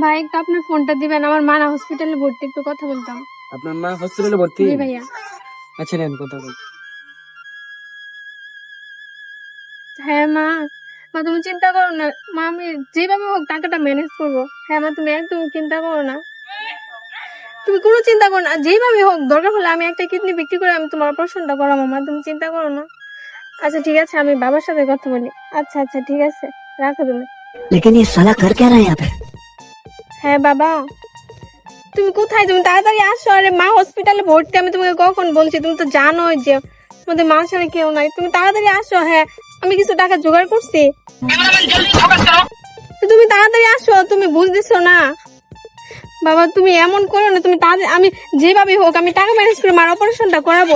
ভাই একটু আপনার ফোনটা দিবেন আমার মানা হসপিটালে ভর্তি একটু কথা বলতাম আপনার মা হসপিটালে ভর্তি জি ভাইয়া আচ্ছা নেন কথা বল হ্যাঁ মা মা তুমি চিন্তা করো না মা আমি যেভাবে হোক টাকাটা ম্যানেজ করবো হ্যাঁ মা তুমি একদম চিন্তা করো না তুমি কোনো চিন্তা করো না যেভাবে হোক দরকার হলে আমি একটা কিডনি বিক্রি করে আমি তোমার অপারেশনটা করাবো মা তুমি চিন্তা করো না আচ্ছা ঠিক আছে আমি বাবার সাথে কথা বলি আচ্ছা আচ্ছা ঠিক আছে রাখো তুমি लेकिन ये साला कर क्या रहा है यहाँ पे হ্যাঁ বাবা। তুমি কোথায়? তুমি তাড়াতাড়ি আসো। আরে, মা হসপিটালে ভর্তি। আমি তোমাকে কখন বলছি? তুমি তো জানোই যে তোমাদের মা সাথে কেউ নাই। তুমি তাড়াতাড়ি আসো হ্যাঁ। আমি কিছু টাকা জোগাড় করছি। তুমি তাড়াতাড়ি আসো, তুমি বুঝতেছো না। বাবা, তুমি এমন করো না। তুমি তাড়াতাড়ি, আমি যেভাবে হোক, আমি টাকা ম্যানেজ করে মার অপারেশনটা করাবো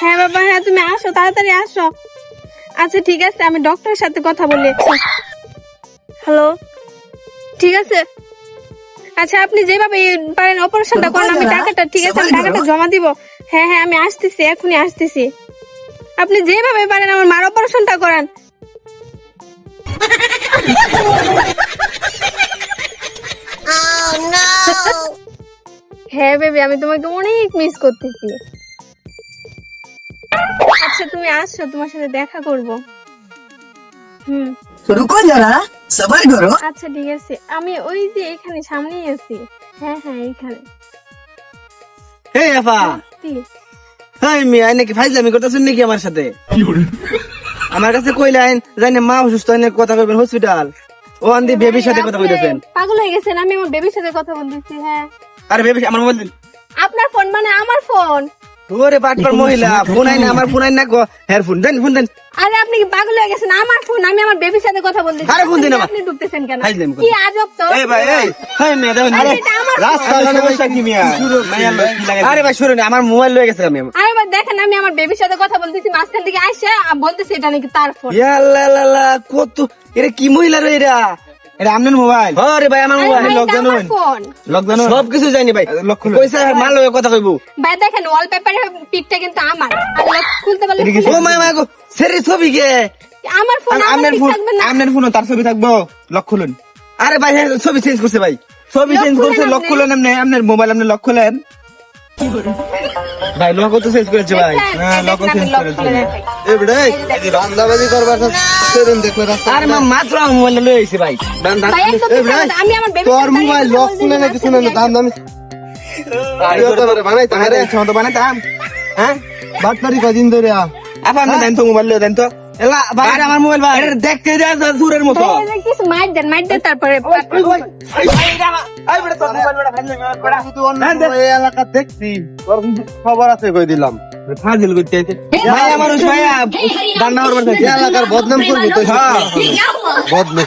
হ্যাঁ বাবা হ্যাঁ তুমি আসো, তাড়াতাড়ি আসো। আচ্ছা ঠিক আছে, আমি ডক্টরের সাথে কথা বলি হ্যালো? ঠিক আছে? আচ্ছা আপনি যেভাবে পারেন অপারেশনটা করেন আমি টাকাটা ঠিক আছে আমি টাকাটা জমা দিব। হ্যাঁ হ্যাঁ আমি আসতেছি এখনই আসতেছি। আপনি যেভাবে পারেন আমার মার অপারেশনটা করান। হ্যাঁ বেবি আমি তোমাকে অনেক মিস করতেছি। আচ্ছা তুমি আসছো তোমার সাথে দেখা করব। হুম। রুকো যারা। আচ্ছা ঠিক আছে। আমি ওই যে এখানে সামনেই আছি। হ্যাঁ হ্যাঁ এখানে আফা। হাই নাকি আমার সাথে? আমার কাছে কইলেন মা অসুস্থ হয় কথা কইবেন হসপিটাল ও আন্দি বেবির সাথে কথা কইতেছেন। পাগল হয়ে গেছেন আমি আমার বেবির সাথে কথা বলতেছি হ্যাঁ। আরে বেবি আমার মোবাইল আপনার ফোন মানে আমার ফোন ওরে বাটপার মহিলা ফোন আই না আমার ফোন আই না গো ফোন দেন ফোন দেন। আরে আপনি কি পাগল হয়ে গেছেন? আমার ফোন আমি আমার বেবির সাথে কথা বলতেছি আরে ফোন দিন আমার। আপনি ঢুকতেছেন কেন? কি আজব তো। এই ভাই এই। হাই মে দেখুন আরে রাস্তা সমস্যা কি মিয়া? আরে ভাই শুনুন আমার মোবাইল লয়ে গেছে আমি। আরে ভাই দেখেন আমি আমার বেবির সাথে কথা বলতেছি মাঝখান থেকে আর বলতেছি এটা নাকি তার ফোন ইয়াল্লা লা লা কত এরা কি মহিলা রে এরা? এটা আপনার মোবাইল? আরে ভাই আমার মোবাইল। লকডাউন আমার হইন। ফোন লকডাউন সব কিছু জানি ভাই। পয়সা মাল লয়ে কথা কইবো। ভাই দেখেন ওয়ালপেপারের পিকটা কিন্তু আমার। আর lock খুলতে পারলে ও মা মা গো সেরি ছবি কে? আমার ফোন আপনার ফোন থাকবে না। আপনার ফোন তার ছবি থাকব? লক খুলুন। আরে ভাই হ্যাঁ, ছবি চেঞ্জ করছে ভাই। ছবি চেঞ্জ করছে খুলেন লক আপনি। খুলেন আপনি। আপনার মোবাইল আপনি লক খুলেন। ভাই লোক তো চেঞ্জ করেছে ভাই। হ্যাঁ, change lock করেছি। দেখাই। এবারে রান্দাবাজি করবার সেরুন দেখলে রাস্তা আরে মা মাত্র মোবাইল লয়ে আইছে ভাই। এই মিথ্যা আমি আমার baby তোর মোবাইল লক খুলে না কিছু না দাম দাম। বানাই তাহলে তো বানাইতাম হ্যাঁ? বাটপারি কদিন ধরে আপা আপনি দেন তো মোবাইল দেন তো। এলা ভাই আমার মোবাইল ভাই এটা দেখতে দূরের মতো ভাই, এই কিছু মাইর দেন, মাইর দেন তারপরে এলাকা দেখছি খবর আছে কই দিলাম ফাজিল করতে ভাই আমার ওই ভাই করবার এলাকার বদনাম করবি তো হ্যাঁ বদনাম